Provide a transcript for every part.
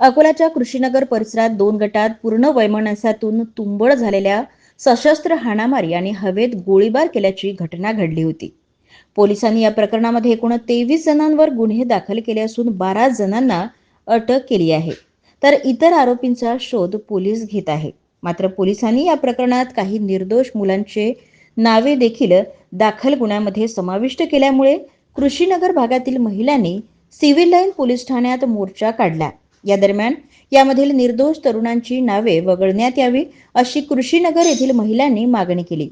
अकोलाच्या कृषीनगर परिसरात दोन गटात पूर्ण वैमनस्यातून तुंबळ झालेल्या सशस्त्र हाणामारी आणि हवेत गोळीबार केल्याची घटना घडली होती. पोलिसांनी या प्रकरणामध्ये एकूण तेवीस जणांवर गुन्हे दाखल केले असून बारा जणांना अटक केली आहे. तर इतर आरोपींचा शोध पोलीस घेत आहे. मात्र पोलिसांनी या प्रकरणात काही निर्दोष मुलांचे नावे देखील दाखल गुन्ह्यामध्ये समाविष्ट केल्यामुळे कृषीनगर भागातील महिलांनी सिव्हिल लाईन पोलीस ठाण्यात मोर्चा काढला. या दरम्यान यामधील निर्दोष तरुणांची नावे वगळण्यात यावी अशी कृषीनगर येथील महिलांनी मागणी केली.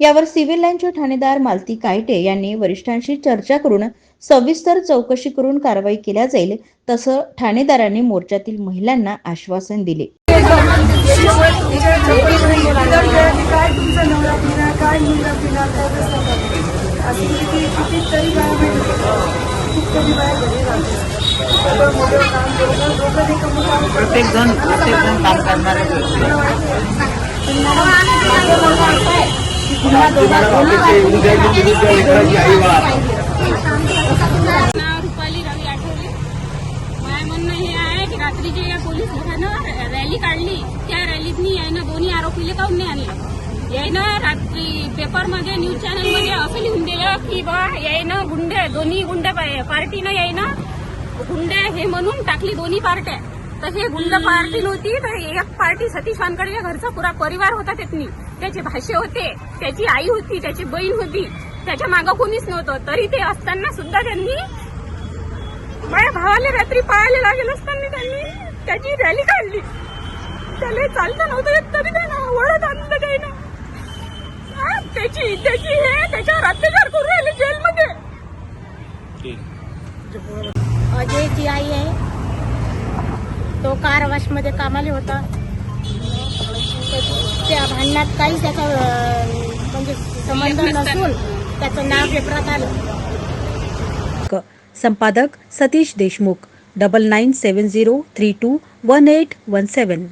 यावर सिव्हिल लाईनचे ठाणेदार मालती कायटे यांनी वरिष्ठांशी चर्चा करून सविस्तर चौकशी करून कारवाई केल्या जाईल तसं ठाणेदारांनी मोर्चातील महिलांना आश्वासन दिले. काय कितीतरी प्रत्येक जण प्रत्येक जण काम करणारे मला वाटतं. पण मला माझं म्हणणं असं आहे की पुन्हा नाव रुपाली रवी आठवले म्हणणं हे आहे की या पोलीस रॅली काढली त्या यायनं दोन्ही आरोपीले काऊन नाही यायनं रात्री पेपरमध्ये न्यूज़ चॅनलमध्ये असं लिहून दिलं की बा यायनं गुंडे दोन्ही गुंडे पार्टीनं यायनं गुंडे हे म्हणून टाकली दोन्ही पार्ट्या. तर हे गुंड पार्टी नव्हती तर एक पार्टी सतीश वानकडे घरचा पुरा परिवार होता त्यातनी. त्याचे भाषे होते त्याची आई होती त्याची बहीण होती. त्याच्या मागं कोणीच नव्हतं. तरी ते असताना सुद्धा त्यांनी माझ्या भावाला रात्री पाहायला लागेल असताना त्यांनी त्याची रॅली काढली. त्याला चालता नव्हतं तरी त्यानं वळत आणलं त्यानं. त्याची त्याची हे त्याच्यावर अत्याचार करून राहिले जेलमध्ये. अजयची आई आहे. तो कारमध्ये कामाला होता. त्या- भांडणात काही त्याचा म्हणजे संबंध नसून त्याचं नाव पेपरात आलं. संपादक Satish Deshmukh double nine seven zero three two one eight one seven